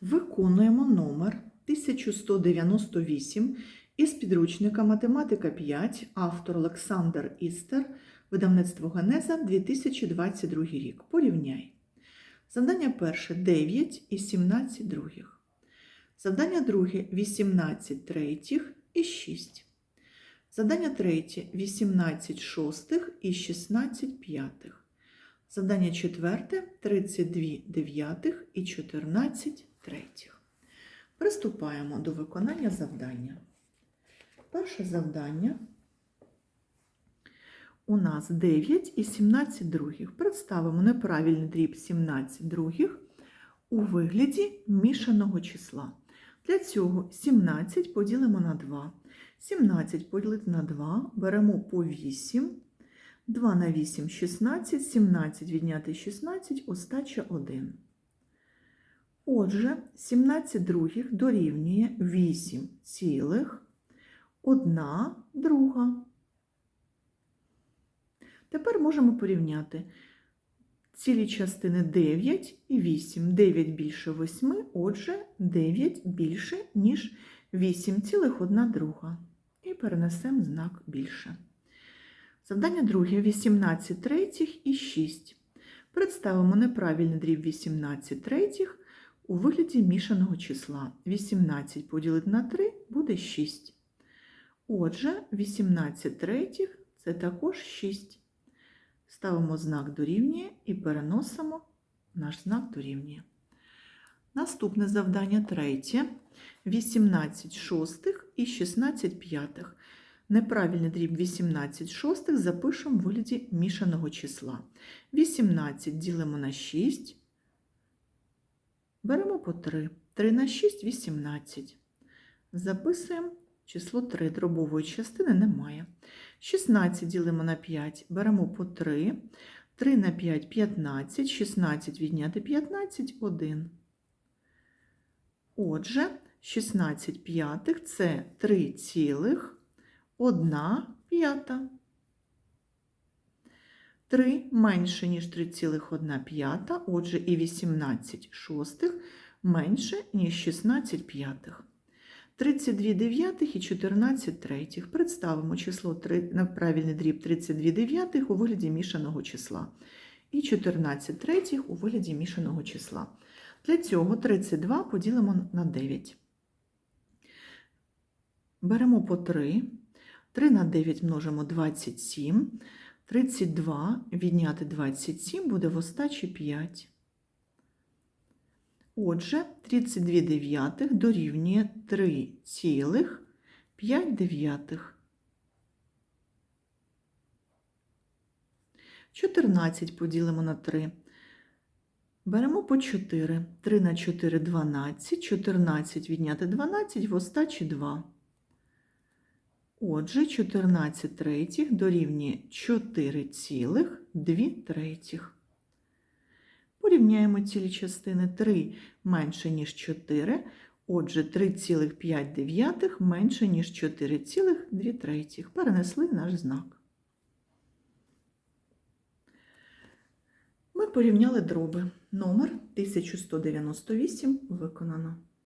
Виконуємо номер 1198 із підручника Математика 5, автор Олександр Істер, видавництво Генеза 2022 рік. Порівняй. Завдання перше 9 і 17 других. Завдання друге 18 третіх і 6. Завдання третє 18 шостих і 16 п'ятих. Завдання четверте 32 дев'ятих і 14 третіх. Приступаємо до виконання завдання. Перше завдання у нас 9 і 17 других. Представимо неправильний дріб 17 других у вигляді мішаного числа. Для цього 17 поділимо на 2. 17 поділити на 2, беремо по 8. 2 на 8 – 16, 17 відняти 16, остача 1. Отже, 17 других дорівнює 8 цілих 1 друга. Тепер можемо порівняти цілі частини 9 і 8. 9 більше 8, отже, 9 більше, ніж 8 цілих 1 друга. І перенесемо знак більше. Завдання друге 18 третіх і 6. Представимо неправильний дріб 18 третіх у вигляді мішаного числа. 18 поділити на 3 буде 6. Отже, 18 третіх це також 6. Ставимо знак дорівнює і переносимо наш знак дорівнює. Наступне завдання третє. 18 шостих і 16 п'ятих. Неправильний дріб 18 шостих запишемо в вигляді мішаного числа. 18 ділимо на 6, беремо по 3. 3 на 6 – 18. Записуємо число 3, дробової частини немає. 16 ділимо на 5, беремо по 3. 3 на 5 – 15, 16 відняти 15 – 1. Отже, 16 п'ятих – це 3 цілих 1 п'ята. 3 менше, ніж 3,1 п'ята, отже, і 18 шостих менше, ніж 16 п'ятих. 32 дев'ятих і 14 третіх. Представимо число 3, правильний дріб 32 дев'ятих у вигляді мішаного числа. І 14 третіх у вигляді мішаного числа. Для цього 32 поділимо на 9. Беремо по 3. 3 на 9 множимо 27. 32 відняти 27 буде в остачі 5. Отже, 32 дев'ятих дорівнює 3 цілих 5 дев'ятих. 14 поділимо на 3. Беремо по 4. 3 на 4 – 12. 14 відняти 12 в остачі 2. Отже, 14 третіх дорівнює 4 цілих 2 третіх. Порівняємо цілі частини 3 менше, ніж 4. Отже, 3,5 менше, ніж 4,2 третіх. Перенесли наш знак. Ми порівняли дроби. Номер 1198 виконано.